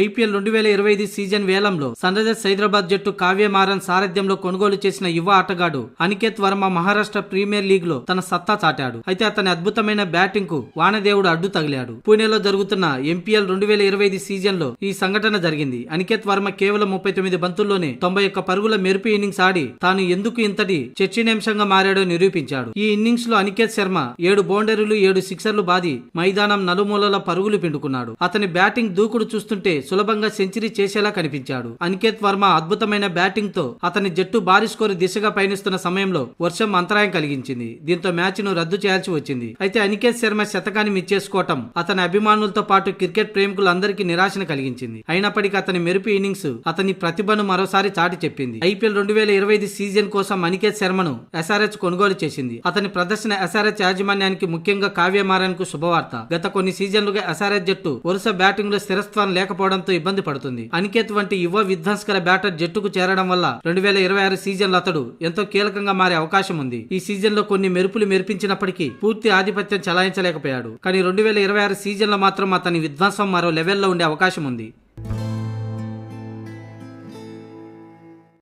IPL రెండు వేల ఇరవై ఐదు సీజన్ వేలంలో సన్ రైజర్స్ హైదరాబాద్ జట్టు కావ్య మారన్ సారథ్యంలో కొనుగోలు చేసిన యువ ఆటగాడు అనికేత్ వర్మ మహారాష్ట్ర ప్రీమియర్ లీగ్లో తన సత్తా చాటాడు. అయితే అతని అద్భుతమైన బ్యాటింగ్కు వానదేవుడు అడ్డు తగిలాడు. పూణేలో జరుగుతున్న ఎంపీఎల్ రెండు వేల ఇరవై ఐదు సీజన్లో ఈ సంఘటన జరిగింది. అనికేత్ వర్మ కేవలం ముప్పై తొమ్మిది బంతుల్లోనే తొంభై ఒక్క పరుగుల మెరుపు ఇన్నింగ్స్ ఆడి తాను ఎందుకు ఇంతటి చర్చనీయాంశంగా మారాడో నిరూపించాడు. ఈ ఇన్నింగ్స్లో అనికేత్ శర్మ ఏడు బౌండరీలు ఏడు సిక్సర్లు బాది మైదానం నలుమూలల పరుగులు పిండుకున్నాడు. అతని బ్యాటింగ్ దూకుడు చూస్తుంటే సులభంగా సెంచరీ చేసేలా కనిపించాడు. అనికేత్ వర్మ అద్భుతమైన బ్యాటింగ్తో అతని జట్టు భారీ స్కోరు దిశగా పయనిస్తున్న సమయంలో వర్షం అంతరాయం కలిగించింది. దీంతో మ్యాచ్ను రద్దు చేయాల్సి వచ్చింది. అయితే అనికేత్ శర్మ శతకాన్ని మిచ్చేసుకోవటం అతని అభిమానులతో పాటు క్రికెట్ ప్రేమికులందరికీ నిరాశను కలిగించింది. అయినప్పటికీ అతని మెరుపు ఇన్నింగ్స్ అతని ప్రతిభను మరోసారి చాటి చెప్పింది. ఐపీఎల్ రెండు వేల ఇరవై ఐదు సీజన్ కోసం అనికేత్ శర్మను ఎస్ఆర్హెచ్ కొనుగోలు చేసింది. అతని ప్రదర్శన ఎస్ఆర్హెచ్ యాజమాన్యానికి ముఖ్యంగా కావ్య శుభవార్త. గత కొన్ని సీజన్లుగా ఎస్ఆర్హెచ్ జట్టు వరుస బ్యాటింగ్లో స్థిరత్వం లేకపోవడంతో ఇబ్బంది పడుతుంది. అనికేత్ వంటి యువ విధ్వంసకర బ్యాటర్ జట్టుకు చేరడం వల్ల రెండు వేల ఇరవై ఆరు సీజన్లో అతడు ఎంతో కీలకంగా మారే అవకాశం ఉంది. ఈ సీజన్లో కొన్ని మెరుపులు మెరిపించినప్పటికీ పూర్తి ఆధిపత్యం చలాయించలేకపోయాడు. కానీ రెండు వేల ఇరవై ఆరు సీజన్లో మాత్రం అతని విధ్వంసం మరో లెవెల్లో ఉండే అవకాశం ఉంది.